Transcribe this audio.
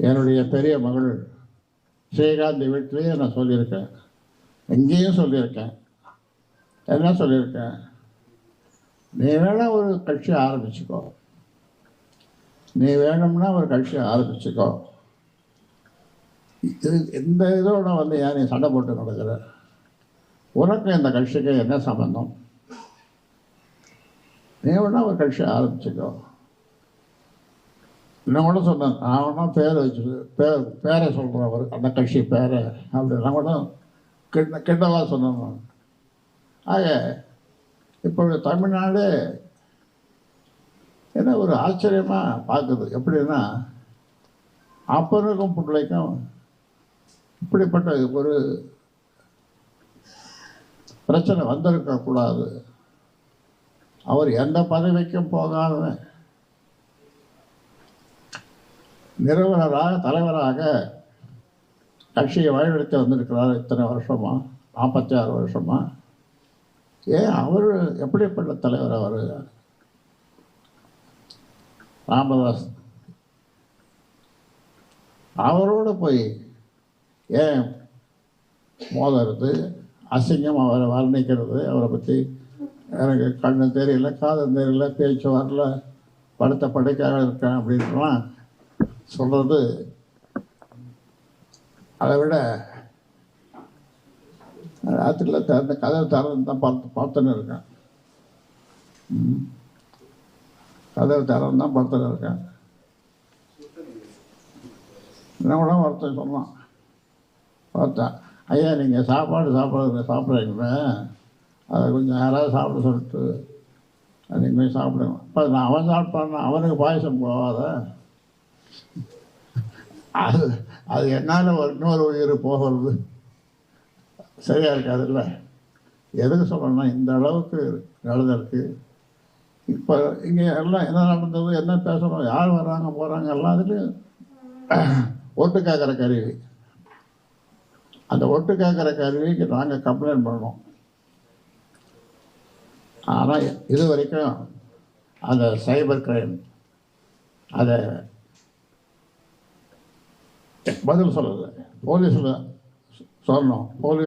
என்னுடைய பெரிய மகள் ஸ்ரீகாந்த் வீட்டிலேயே நான் சொல்லியிருக்கேன். எங்கேயும் சொல்லியிருக்கேன். என்ன சொல்லியிருக்கேன்? நீ வேணா ஒரு கட்சி ஆரம்பிச்சுக்கோ. நீ வேணும்னா ஒரு கட்சி ஆரம்பிச்சுக்கோ. இது இந்த இதோட வந்து ஏன் நீ சண்டை போட்டு நடக்கிற? உனக்கு இந்த கட்சிக்கு என்ன சம்பந்தம்? நீ வேணா ஒரு கட்சி ஆரம்பிச்சுக்கோ. நான் கூட சொன்னேன். நான் பேரை வச்சு பேர் பேரை சொல்கிறேன் அவர். அந்த கட்சி பேரை அப்படி. நான் கூட கிண்ட கிண்டலாக சொன்னேன் ஆக இப்போ தமிழ்நாடு என்ன ஒரு ஆச்சரியமாக பார்க்குது. எப்படின்னா அப்பனுக்கும் பிள்ளைக்கும் இப்படிப்பட்ட ஒரு பிரச்சனை வந்திருக்க கூடாது அவர் எந்த பதவிக்கும் போகாதவன். நிறுவனராக தலைவராக கட்சியை வழிநடத்தி வந்திருக்கிறார் இத்தனை வருஷமா நாற்பத்தி ஆறு வருஷமா. ஏன் அவர் எப்படிப்பட்ட தலைவர் அவர்? ராமதாஸ். அவரோடு போய் ஏன் மோதறது? அசிங்கம் அவரை வர்ணிக்கிறது. அவரை பற்றி எனக்கு கண்ணு தெரியல காதல் தெரியல பேச்சு வரல படுத்த படுக்கையாக இருக்கேன் அப்படின்லாம் சொல்கிறது அதை விட ராத்திரியில் திறந்த கதவை திறந்து தான் பார்த்து பார்த்துன்னு இருக்கேன் ம். கதவை திறந்து தான் பார்த்துன்னு இருக்கேன் என்ன கூட ஒருத்தன் சொன்னான். பார்த்தேன். ஐயா நீங்கள் சாப்பாடு சாப்பிட்றது சாப்பிட்றீங்களே அதை கொஞ்சம் யாராவது சாப்பிட சொல்லிட்டு நீங்கள் போய் சாப்பிடுங்க. இப்போ நான் அவன் சாப்பிட்டான்னா அவனுக்கு பாயசம் போகாத? அது அது என்னால் ஒரு இன்னொரு உயிர் போகிறது. சரியாக இருக்காதுல்ல? எதுக்கு சொல்லணும்னா இந்த அளவுக்கு நடந்திருக்கு இப்போ இங்கே எல்லாம் என்ன நடந்தது என்ன பேசணும் யார் வர்றாங்க போகிறாங்க எல்லாத்துலேயும் ஓட்டு கேட்குற கருவி. அந்த ஒட்டு கேட்குற கருவிக்கு நாங்கள் கம்ப்ளைண்ட் பண்ணோம் ஆனால் இது வரைக்கும் அந்த சைபர் கிரைம் அதை பதில் சொல்லலை. போலீஸில் சொல்லணும். போலீஸ்